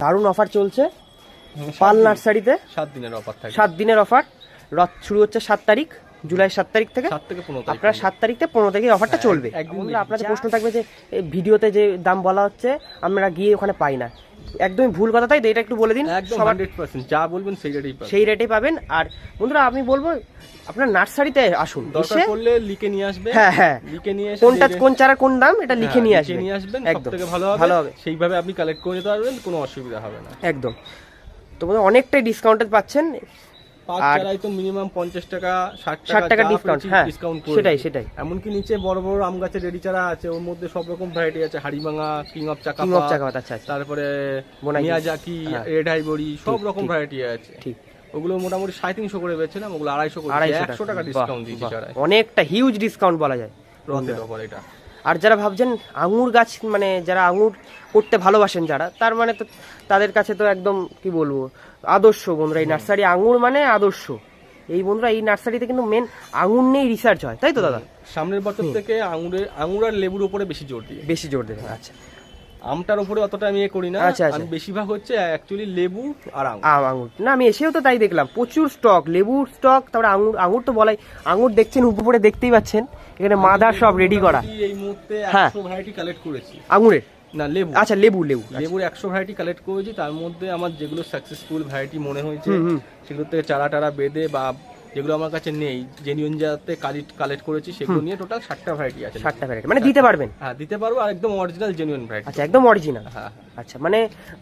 দারুণ অফার চলছে পাল নার্সারিতে। সাত দিনের অফার থাকে। সাত দিনের অফার রথ শুরু হচ্ছে সাত তারিখ জুলাই সাত তারিখ থেকে। সাত থেকে পনেরো আপনার সাত তারিখ থেকে পনেরো থেকে অফারটা হ্যাঁ, চলবে। আপনাদের প্রশ্ন থাকবে যে ভিডিওতে যে দাম বলা হচ্ছে আমরা গিয়ে ওখানে পাই না। একদমই ভুল কথা তাই এটা একটু বলে দিন। সবার যা বলবেন সেই রেটেই সেই রেটে পাবেন। আর বন্ধুরা আমি বলব আপনার নার্সারিতে আসুন দরকার পড়লে লিখে নিয়ে আসবে হ্যাঁ হ্যাঁ। লিখে নিয়ে এসে কোনটা কোন চারা কোন দাম এটা লিখে হ্যাঁ, নিয়ে আসবেন। নিয়ে আসবেন একদম। ভালো হবে। ভালো হবে। সেইভাবে আপনি কালেক্ট করে নিতে পারবেন কোনো অসুবিধা হবে না। একদম। তো অনেকটাই ডিসকাউন্টেড পাচ্ছেন। তো মিনিমাম পঞ্চাশ টাকা ষাট 60 টাকা যা discount, পেরেছি হ্যাঁ, সেটাই, সেটাই। এমনকি নিচে বড় বড় আম গাছের রেডি চারা আছে ওর মধ্যে সব রকম ভ্যারাইটি আছে। হাড়িভাঙা কিং অফ চাকা কিং অফ চাকাপাত আচ্ছা আচ্ছা। তারপরে মিয়াজাকি হ্যাঁ। রেড হাইবরি সব রকম ভ্যারাইটি আছে। ঠিক। ওগুলো মোটামুটি সাড়ে তিনশো করে বেচছিলাম ওগুলো আড়াইশো করে। একশো টাকা। ডিসকাউন্ট দিয়েছি অনেকটা হিউজ ডিসকাউন্ট বলা যায়। রথের ওপর এটা। আর যারা ভাবছেন আঙুর গাছ মানে যারা আঙুর করতে ভালোবাসেন যারা তার মানে তো তাদের কাছে তো একদম কি বলব আদর্শ বন্ধুরা এই নার্সারি আঙুর মানে আদর্শ। এই বন্ধুরা এই নার্সারিতে কিন্তু মেন আঙুর নিয়েই রিসার্চ হয় তাই তো দাদা? সামনের বছর থেকে আঙুরের আঙুর আর লেবুর উপরে বেশি জোর দিয়ে। বেশি জোর দেবে আচ্ছা। আমটার উপরে অতটা আমি এ করি না। আচ্ছা, আচ্ছা। বেশিরভাগ হচ্ছে অ্যাকচুয়ালি লেবু আর আঙুর। আম আঙুর। না আমি এসেও তো তাই দেখলাম। প্রচুর স্টক লেবুর স্টক তারপরে আঙুর আঙুর তো বলাই আঙুর দেখছেন উপরে দেখতেই পাচ্ছেন। এখানে মাদার সব রেডি করা। এই মুহূর্তে হ্যাঁ। একশো ভ্যারাইটি কালেক্ট করেছি? আঙুরের? না লেবু। আচ্ছা লেবু লেবু। লেবুর একশো ভ্যারাইটি কালেক্ট করেছি তার মধ্যে আমার যেগুলো সাকসেসফুল ভ্যারাইটি মনে হয়েছে। সেগুলো থেকে চারা টারা বেঁধে বা যেগুলো আমার কাছে নেই জেনুইন যাতে কালেক্ট কালেক্ট করেছি সেগুলো নিয়ে টোটাল ষাটটা ভ্যারাইটি আছে। ষাটটা ভ্যারাইটি মানে দিতে পারবেন? হ্যাঁ দিতে পারব আর একদম অরিজিনাল জেনুইন ভ্যারাইটি আচ্ছা একদম অরিজিনাল হ্যাঁ আচ্ছা মানে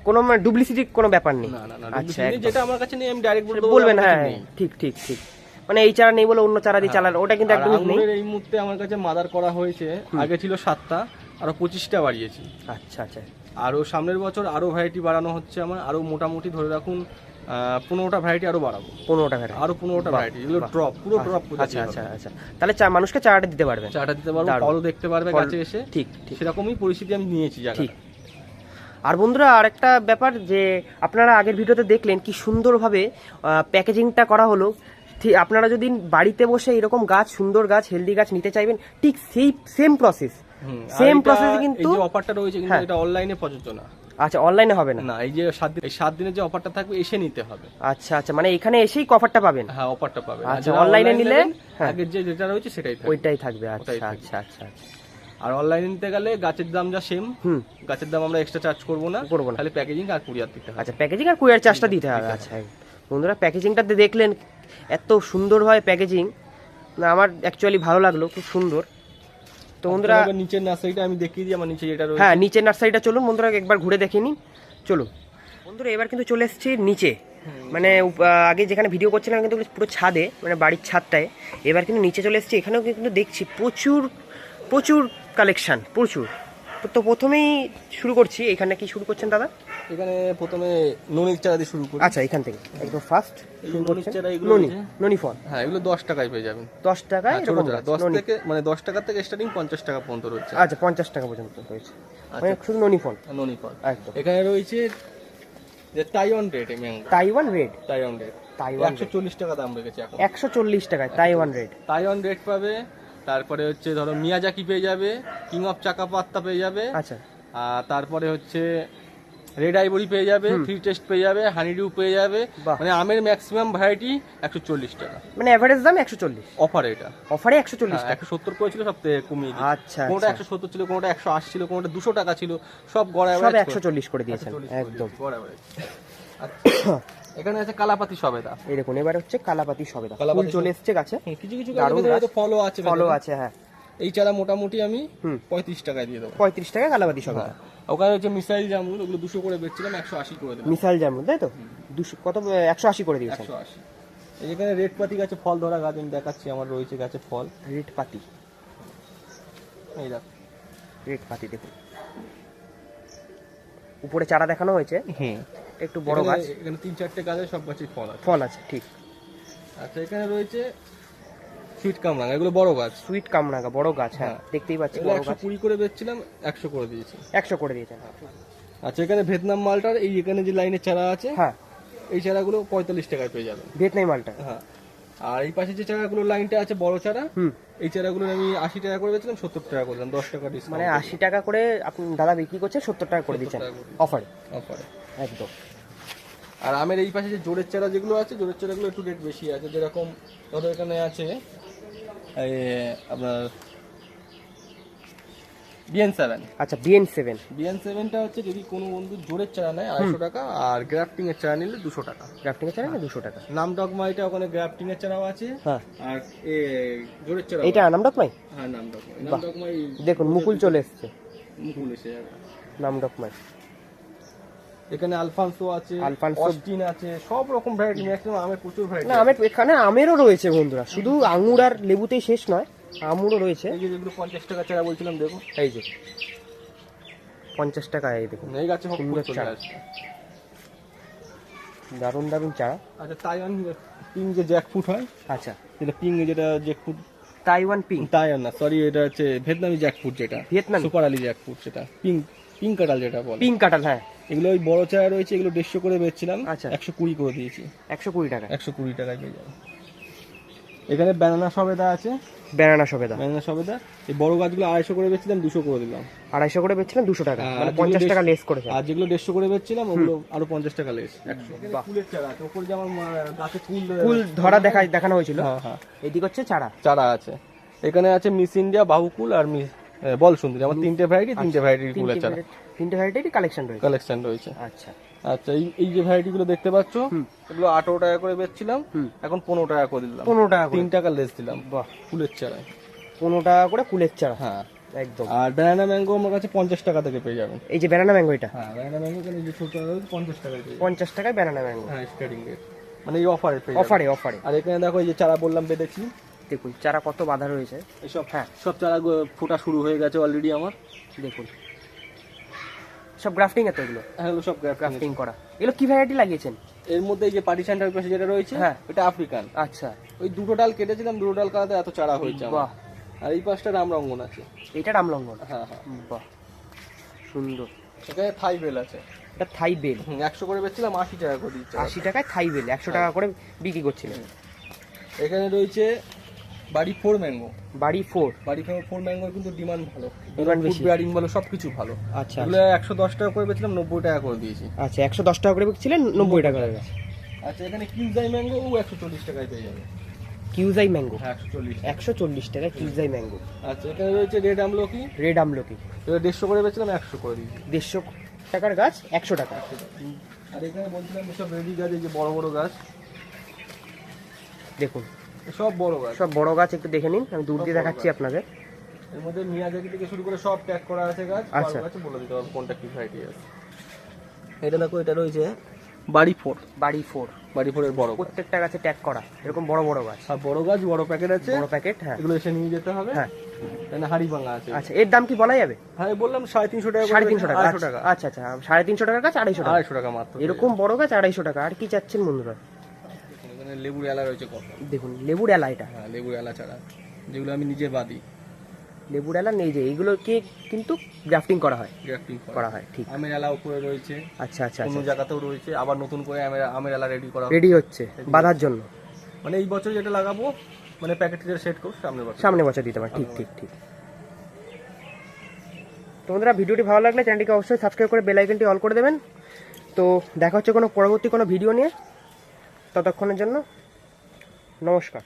কোনো ডুপ্লিসিটি কোনো ব্যাপার নেই। না না না আচ্ছা যেটা আমার কাছে নেই আমি ডাইরেক্ট বলবেন হ্যাঁ ঠিক ঠিক ঠিক। মানে এই চারা নেই বলে অন্য চারা দিয়ে চালান ওটা কিন্তু আর একদমই নেই। এই মুহূর্তে আমার কাছে মাদার করা হয়েছে আগে ছিল সাতটা আরও পঁচিশটা বাড়িয়েছি। আচ্ছা আচ্ছা। আরও সামনের বছর আরও ভ্যারাইটি বাড়ানো হচ্ছে আমার আরও মোটামুটি ধরে রাখুন পনেরোটা ভ্যারাইটি আরও বাড়াবো। পনেরোটা ভ্যারাইটি আরও পনেরোটা ভ্যারাইটি এগুলো ড্রপ পুরো ড্রপ আচ্ছা আচ্ছা আচ্ছা। তাহলে চা মানুষকে চারাটা দিতে পারবেন চাটা দিতে পারব ফলও দেখতে পারবে গাছে এসে। ঠিক ঠিক। সেরকমই পরিস্থিতি আমি নিয়েছি ঠিক। আর বন্ধুরা আরেকটা ব্যাপার যে আপনারা আগের ভিডিওতে দেখলেন কি সুন্দরভাবে প্যাকেজিংটা করা হলো। ঠিক আপনারা যদি বাড়িতে বসে এরকম গাছ সুন্দর গাছ হেলদি গাছ নিতে চাইবেন ঠিক সেই সেম প্রসেস সেম প্রসেস এই কিন্তু যে অফারটা রয়েছে কিন্তু হ্যাঁ। এটা অনলাইনে প্রযোজ্য না। আচ্ছা অনলাইনে হবে না? না এই যে সাত দিন এই সাত দিনের যে অফারটা থাকবে এসে নিতে হবে। আচ্ছা আচ্ছা মানে এখানে এসেই অফারটা পাবেন? হ্যাঁ অফারটা পাবেন। আচ্ছা, অনলাইনে নিলে? হ্যাঁ। আগের যে যেটা রয়েছে সেটাই থাকবে। ওইটাই থাকবে আচ্ছা আচ্ছা আচ্ছা আচ্ছা। আর অনলাইনে নিতে গেলে গাছের দাম যা সেম হুম। গাছের দাম আমরা এক্সট্রা চার্জ করব না। করব না। খালি প্যাকেজিং আর কুরিয়ার দিতে হবে। আচ্ছা প্যাকেজিং আর কুরিয়ার চার্জটা দিতে হবে আচ্ছা বন্ধুরা প্যাকেজিংটাতে দেখলেন এত সুন্দরভাবে প্যাকেজিং না আমার অ্যাকচুয়ালি ভালো লাগল খুব সুন্দর। তো বন্ধুরা নিচের নার্সারিটা আমি দেখিয়ে দিই আমার নিচে যেটা হ্যাঁ নিচের নার্সারিটা চলুন বন্ধুরা একবার ঘুরে দেখে নিন। চলুন। বন্ধুরা এবার কিন্তু চলে এসেছি নিচে। মানে আগে যেখানে ভিডিও করছিলাম কিন্তু পুরো ছাদে মানে বাড়ির ছাদটায়। এবার কিন্তু নিচে চলে এসেছি এখানেও কিন্তু দেখছি প্রচুর প্রচুর কালেকশন প্রচুর। তো- প্রথমেই শুরু করছি। এখানে কি শুরু করছেন দাদা? এখানে প্রথমে ননির চারা দিয়ে শুরু করি। আচ্ছা এখান থেকে। একদম ফার্স্ট শুরু করছেন। ননি। ননি ফল। হ্যাঁ এগুলো দশ টাকায় পেয়ে যাবেন। দশ টাকায় হ্যাঁ, ছোট চারা। গাছ, দশ। থেকে মানে দশ টাকা থেকে স্টার্টিং পঞ্চাশ টাকা পর্যন্ত রয়েছে। আচ্ছা পঞ্চাশ টাকা পর্যন্ত রয়েছে। মানে শুধু ননি ফল। ননি ফল। একদম। এখানে রয়েছে যে তাইওয়ান এই mango Taiwan red Taiwan rate Taiwan একশো চল্লিশ টাকা দাম রেখেছে এখন। একশো চল্লিশ টাকায় তাইওয়ান রেড তাইওয়ান রেট পাবে তারপরে হচ্ছে ধরো মিয়াজাকি পেয়ে যাবে কিং অফ চাকা পাত্তা পেয়ে যাবে আচ্ছা। আর তারপরে হচ্ছে রেড আইবরি পেয়ে যাবে থ্রি টেস্ট পেয়ে যাবে হানিডিউ পেয়ে যাবে। মানে আমের ম্যাক্সিমাম ভ্যারাইটি একশো চল্লিশ টাকা। মানে অ্যাভারেজ দাম একশো চল্লিশ? অফার এটা। অফারে একশো চল্লিশ একশো সত্তর করেছিল সব থেকে কমিয়ে দিয়েছে। আচ্ছা কোনোটা আচ্ছা একশো সত্তর ছিল কোনোটা একশো আশি ছিল কোনোটা দুশো টাকা ছিল সব গড় সব একশো চল্লিশ করে দিয়েছেন একদম। দিয়েছে, গড়। আচ্ছা, এখানে আছে কালাপাতি সবেদা। এই দেখুন এবার হচ্ছে কালাপাতি সবেদা। ফুল কালাপাতি চলে এসছে গাছে। কিছু কিছু গাছ। ফলও আছে ফলও আছে হ্যাঁ। এই চারা মোটামুটি আমি। পঁয়ত্রিশ টাকায় দিয়ে দেবো। পঁয়ত্রিশ টাকা কালাপাতি সবেদা। হ্যাঁ। ওখানে হচ্ছে মিসাইল জামরুল ওগুলো দুশো করে বেচছিলাম একশো আশি করে দেবো। মিসাইল জামরুল তাই তো? দুশো কত একশো আশি করে দিয়েছেন? একশো আশি। এই যেখানে রেড পাতি গাছে ফল ধরা গাছ আমি দেখাচ্ছি আমার রয়েছে গাছে ফল। রেড পাতি। এই দেখ। রেড পাতি দেখুন। উপরে চারা দেখানো হয়েছে। হুম। একটু বড় গাছ। এখানে তিন চারটে গাছে সব গাছে ফল আছে। ফল আছে ঠিক। আচ্ছা এখানে রয়েছে সুইট কামরাঙা এগুলো বড় গাছ। সুইট কামরাঙা বড় গাছ হ্যাঁ হ্যাঁ। দেখতেই পাচ্ছি বড় একশো গাছ। কুড়ি করে বেচছিলাম একশো করে দিয়েছি। একশো করে দিয়েছেন। আচ্ছা এখানে ভিয়েতনাম মালটার এই এখানে যে লাইনের চারা আছে হ্যাঁ। এই চারাগুলো পঁয়তাল্লিশ টাকায় পেয়ে যাবেন। ভেতনাই মালটা। হ্যাঁ। আর এই পাশে যে চারাগুলো লাইনটা আছে বড় চারা হুম। এই চারাগুলো আমি আশি টাকা করে বেচলাম সত্তর টাকা করলাম দশ টাকা ডিসকাউন্ট মানে আশি টাকা করে আপনি দাদা বিক্রি করছে সত্তর টাকা করে দিচ্ছেন। অফারে অফারে একদম। আর আমের এই পাশে যে জোরের চারা যেগুলো আছে জোরের চারাগুলো একটু রেট বেশি আছে। যেরকম ধরো এখানে আছে আপনার বিএন সেভেন আচ্ছা বিএন সেভেন বিএন সেভেনটা হচ্ছে যদি কোনো বন্ধু জোরের চারা নেয় আড়াইশো টাকা আর গ্রাফটিং এর চারা নিলে দুশো টাকা। গ্রাফটিং এর না দুশো টাকা। নাম ডগমাইটা ওখানে গ্রাফটিং এর চারাও আছে হ্যাঁ। আর এ জোরের চারা এইটা নাম ডকমাই হ্যাঁ নাম ডগমাই। নাম ডগমাই দেখুন মুকুল চলে এসছে। মুকুল এসে নাম ডকমাই এখানে আলফানসো আছে আলফানসো- অস্টিন আছে সব রকম ভ্যারাইটি ম্যাক্সিমাম আমের প্রচুর ভ্যারাইটি না আমের এখানে আমেরও রয়েছে বন্ধুরা। শুধু আঙুর আর লেবুতেই শেষ নয়। আমুরও রয়েছে। এই যে যেগুলো পঞ্চাশ টাকা চারা বলছিলাম দেখো। এই যে পঞ্চাশ টাকা এই দেখুন। এই গাছে সুন্দর চারা। দারুণ দারুণ চারা। আচ্ছা তাইওয়ান পিং যে জ্যাকফুট হয় আচ্ছা। যেটা পিং যেটা জ্যাকফুট তাইওয়ান পিঙ্ক তাইওয়ান না সরি এটা হচ্ছে ভিয়েতনামি জ্যাকফুট যেটা। ভিয়েতনামি? সুপার আলি জ্যাকফুট সেটা পিং পিং কাটাল যেটা বলে। পিং কাটাল হ্যাঁ। এগুলো ওই বড় চারা রয়েছে এগুলো দেড়শো করে বেচছিলাম। আচ্ছা। একশো কুড়ি করে দিয়েছি। একশো কুড়ি টাকা। একশো কুড়ি টাকায় পেয়ে যাবে। এখানে ব্যানানা সবেদা আছে। বেনানা সবেদা। ব্যানানা সবেদা। এই বড় গাছগুলো আড়াইশো করে বেচছিলাম দুশো করে দিলাম। আড়াইশো করে বেচছিলেন দুশো টাকা। মানে পঞ্চাশ টাকা লেস করেছে। আর যেগুলো দেড়শো করে বেচছিলাম ওগুলো আরও পঞ্চাশ টাকা লেস। ফুলের চারা ওপরে যেমন গাছে ফুল ফুল ধরা দেখা দেখানো হয়েছিল। হ্যাঁ হ্যাঁ। এদিক হচ্ছে চারা। চারা আছে। এখানে আছে মিস ইন্ডিয়া বাহুকুল আর মিস বল সুন্দরী আমার তিনটে ভ্যারাইটি তিনটে ভ্যারাইটির ফুলের চারা। তিনটে ভ্যারাইটির কালেকশন রয়েছে। কালেকশন রয়েছে। আচ্ছা। আচ্ছা এই এই যে ভ্যারাইটি গুলো দেখতে পাচ্ছ এগুলো আঠারো টাকা করে বেচছিলাম এখন পনেরো টাকা করে দিলাম। পনেরো টাকা তিন টাকা লেস দিলাম। বাহ। ফুলের চারায় পনেরো টাকা করে কুলের চারা। হ্যাঁ। একদম। আর ব্যানানা ম্যাঙ্গো আমার কাছে পঞ্চাশ টাকা থেকে পেয়ে যাবেন। এই যে ব্যানানা ম্যাঙ্গো এটা? হ্যাঁ ব্যানানা ম্যাঙ্গো এখানে যে ছোট পঞ্চাশ পেয়ে পঞ্চাশ টাকায় ব্যানানা ম্যাঙ্গো হ্যাঁ স্টার্টিং রেট মানে এই অফারে অফারে অফারে আর এখানে দেখো এই যে চারা বললাম বেঁধেছি। দেখুন চারা কত বাধা রয়েছে। এইসব হ্যাঁ। সব চারা ফোটা শুরু হয়ে গেছে অলরেডি আমার। দেখুন। সব গ্রাফটিং এত এগুলো? হ্যাঁ এগুলো সব গ্রাফটিং করা। এগুলো কি ভ্যারাইটি লাগিয়েছেন? এর মধ্যে এই যে পার্টিশনটার পাশে যেটা রয়েছে হ্যাঁ। এটা আফ্রিকান আচ্ছা। ওই দুটো ডাল কেটেছিলাম দুটো ডাল কাটাতে এত চারা হয়েছে বাহ আর এই পাশটা রামরঙ্গন আছে। এটা রামলঙ্গন হ্যাঁ হ্যাঁ। বাহ। সুন্দর। এখানে থাই বেল আছে। এটা থাই বেল? একশো করে বেচছিলাম আশি টাকা করে দিচ্ছে। আশি টাকায় থাই বেল একশো টাকা করে বিক্রি করছিলেন। এখানে রয়েছে BARI four mango. BARI four. BARI four ম্যাঙ্গোর কিন্তু ডিমান্ড ভালো। Demand বেশি। বেয়ারিং ভালো সবকিছু ভালো। আচ্ছা। এগুলো একশো দশ টাকা করে নব্বই টাকা করে দিয়েছি। আচ্ছা একশো দশ টাকা করে বিকছিলেন নব্বই টাকা করে আচ্ছা এখানে কিউজাই ম্যাঙ্গো ও একশো চল্লিশ টাকায় পেয়ে যাবে। কিউজাই ম্যাঙ্গো? হ্যাঁ একশো চল্লিশ টাকা। কিউজাই ম্যাঙ্গো। আচ্ছা এখানে রয়েছে রেড আমলকি। রেড আমলকি। দেড়শো করে একশো করে দিয়েছি। দেড়শো টাকার গাছ একশো টাকা। আর এখানে বলছিলাম এসব রেডি গাছ এই যে বড় বড় গাছ। দেখুন। সব বড় গাছ। সব বড় গাছ একটু দেখে নিন আমি দূর দিয়ে দেখাচ্ছি আপনাদের। এর মধ্যে মিয়াজাকি থেকে শুরু করে সব ট্যাগ করা আছে গাছ আচ্ছা। আচ্ছা বলে দিতে পারব কোনটা কি ভ্যারাইটি আছে। এটা দেখো এটা রয়েছে বাড়ি ফোর। বাড়ি ফোর। বাড়ি ফোরের বড় প্রত্যেকটা গাছে ট্যাগ করা। এরকম বড় বড় গাছ। আর বড় গাছ বড় প্যাকেট আছে। বড় প্যাকেট হ্যাঁ। এগুলো এসে নিয়ে যেতে হবে। হ্যাঁ। এখানে হাড়ি ভাঙা আছে। আচ্ছা এর দাম কি বলা যাবে? হ্যাঁ বললাম সাড়ে তিনশো টাকা সাড়ে তিনশো টাকা। আড়াইশো আচ্ছা, টাকা। আচ্ছা আচ্ছা সাড়ে তিনশো টাকার গাছ আড়াইশো টাকা। আড়াইশো টাকা মাত্র। এরকম বড় গাছ আড়াইশো টাকা। আর কি চাচ্ছেন বন্ধুরা? লেবুর এলা রয়েছে কত দেখুন লেবুর এলা এটা হ্যাঁ লেবুর এলা ছাড়া। যেগুলো আমি নিজে বাদি। লেবুর এলা নেই যে এইগুলোকে কিন্তু গ্রাফটিং করা হয়। গ্রাফটিং করা হয় ঠিক। আমের এলা উপরে রয়েছে। আচ্ছা আচ্ছা অন্য আচ্ছা। জায়গাতেও রয়েছে আবার নতুন করে আমের আমের এলা রেডি করা রেডি হচ্ছে। বাঁধার জন্য। মানে এই বছর যেটা লাগাবো মানে প্যাকেট সেট করব সামনে বছর। সামনে বছর দিতে পারে ঠিক ঠিক ঠিক। তো বন্ধুরা ভিডিওটি ভালো লাগলে চ্যানেলটিকে অবশ্যই সাবস্ক্রাইব করে বেল আইকনটি অল করে দেবেন। তো দেখা হচ্ছে কোনো পরবর্তী কোনো ভিডিও নিয়ে। ততক্ষণের জন্য নমস্কার।